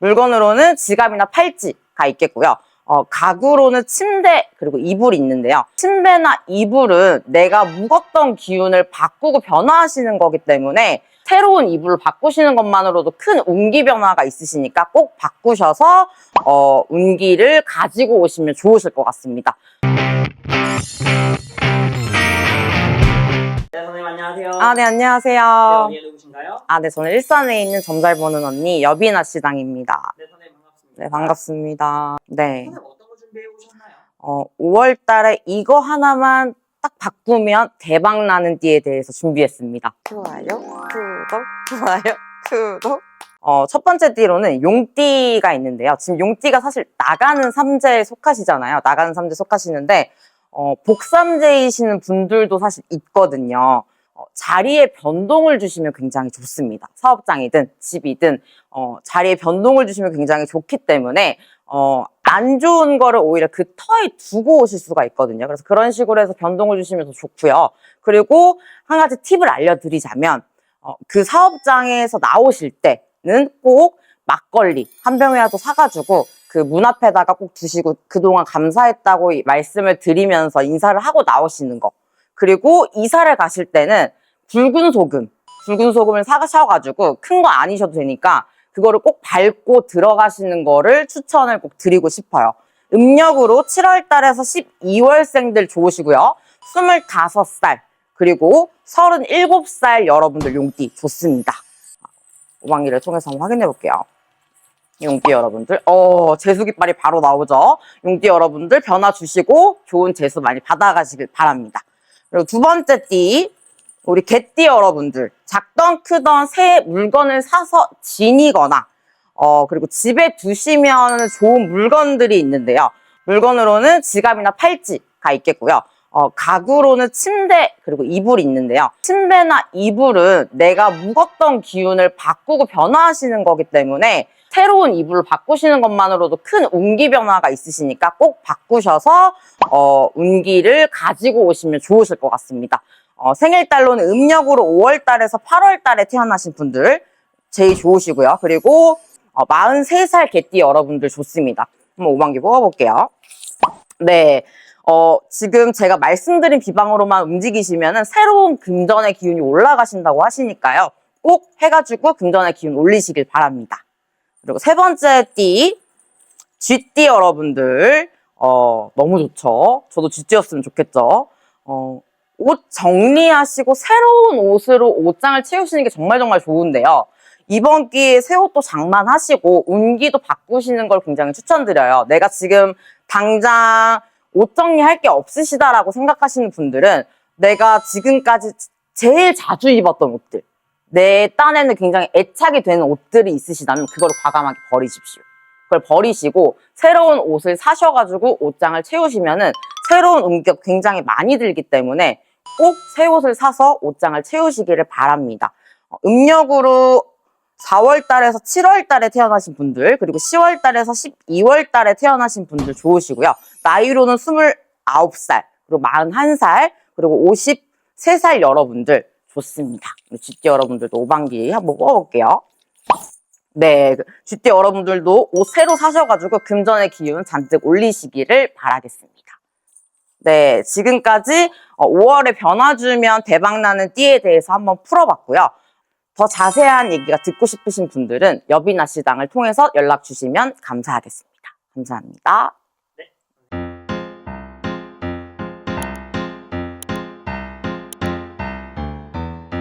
물건으로는 지갑이나 팔찌가 있겠고요. 어, 가구로는 침대 그리고 이불이 있는데요. 침대나 이불은 내가 묵었던 기운을 바꾸고 변화하시는 거기 때문에 새로운 이불을 바꾸시는 것만으로도 큰 운기 변화가 있으시니까 꼭 바꾸셔서 어, 운기를 가지고 오시면 좋으실 것 같습니다. 네, 선생님 안녕하세요. 아, 네, 네, 안녕하세요. 언니 누구 신가요? 아, 네, 저는 일산에 있는 점잘 보는 언니 여비나 시장입니다. 네, 선생님 반갑습니다. 네, 반갑습니다. 네. 선생님 어떤 거 준비해 오셨나요? 어, 5월 달에 이거 하나만 딱 바꾸면 대박 나는 띠에 대해서 준비했습니다. 좋아요, 구독, 좋아요, 구독. 어, 첫 번째 띠로는 용띠가 있는데요. 지금 용띠가 사실 나가는 삼재에 속하시잖아요. 나가는 삼재에 속하시는데, 어, 복삼재이시는 분들도 사실 있거든요. 어, 자리에 변동을 주시면 굉장히 좋습니다. 사업장이든 집이든, 어, 자리에 변동을 주시면 굉장히 좋기 때문에, 어, 안 좋은 거를 오히려 그 터에 두고 오실 수가 있거든요. 그래서 그런 식으로 해서 변동을 주시면 더 좋고요. 그리고 한 가지 팁을 알려드리자면, 어, 그 사업장에서 나오실 때는 꼭 막걸리 한 병이라도 사가지고 그 문 앞에다가 꼭 두시고 그동안 감사했다고 이 말씀을 드리면서 인사를 하고 나오시는 거. 그리고 이사를 가실 때는 굵은 소금, 굵은 소금을 사가셔가지고 큰 거 아니셔도 되니까 그거를 꼭 밟고 들어가시는 거를 추천을 꼭 드리고 싶어요. 음력으로 7월 달에서 12월생들 좋으시고요. 25살, 그리고 37살 여러분들 용띠 좋습니다. 오방기를 통해서 한번 확인해 볼게요. 용띠 여러분들, 어, 재수 깃발이 바로 나오죠. 용띠 여러분들 변화 주시고 좋은 재수 많이 받아가시길 바랍니다. 그리고 두 번째 띠, 우리 개띠 여러분들, 작던 크던 새 물건을 사서 지니거나, 어, 그리고 집에 두시면 좋은 물건들이 있는데요. 물건으로는 지갑이나 팔찌가 있겠고요. 어, 가구로는 침대, 그리고 이불이 있는데요. 침대나 이불은 내가 묵었던 기운을 바꾸고 변화하시는 거기 때문에 새로운 이불을 바꾸시는 것만으로도 큰 운기 변화가 있으시니까 꼭 바꾸셔서 어, 운기를 가지고 오시면 좋으실 것 같습니다. 어, 생일달로는 음력으로 5월달에서 8월달에 태어나신 분들 제일 좋으시고요. 그리고 어, 43살 개띠 여러분들 좋습니다. 한번 5만개 뽑아볼게요. 네. 어, 지금 제가 말씀드린 비방으로만 움직이시면은 새로운 금전의 기운이 올라가신다고 하시니까요. 꼭 해가지고 금전의 기운 올리시길 바랍니다. 그리고 세 번째 띠, 쥐띠 여러분들, 어, 너무 좋죠. 저도 쥐띠였으면 좋겠죠. 어, 옷 정리하시고 새로운 옷으로 옷장을 채우시는 게 정말 정말 좋은데요. 이번 기회에 새 옷도 장만하시고 운기도 바꾸시는 걸 굉장히 추천드려요. 내가 지금 당장 옷 정리할 게 없으시다라고 생각하시는 분들은 내가 지금까지 제일 자주 입었던 옷들, 내 딴에는 굉장히 애착이 되는 옷들이 있으시다면 그거를 과감하게 버리십시오. 그걸 버리시고 새로운 옷을 사셔가지고 옷장을 채우시면은 새로운 운기가 굉장히 많이 들기 때문에 꼭 새 옷을 사서 옷장을 채우시기를 바랍니다. 어, 음력으로 4월 달에서 7월 달에 태어나신 분들, 그리고 10월 달에서 12월 달에 태어나신 분들 좋으시고요. 나이로는 29살, 그리고 41살, 그리고 53살 여러분들 좋습니다. 쥐띠 여러분들도 오반기 한번 뽑아볼게요. 네, 그 쥐띠 여러분들도 옷 새로 사셔가지고 금전의 기운 잔뜩 올리시기를 바라겠습니다. 네, 지금까지 5월에 변화 주면 대박나는 띠에 대해서 한번 풀어봤고요. 더 자세한 얘기가 듣고 싶으신 분들은 여비나 시장을 통해서 연락 주시면 감사하겠습니다. 감사합니다.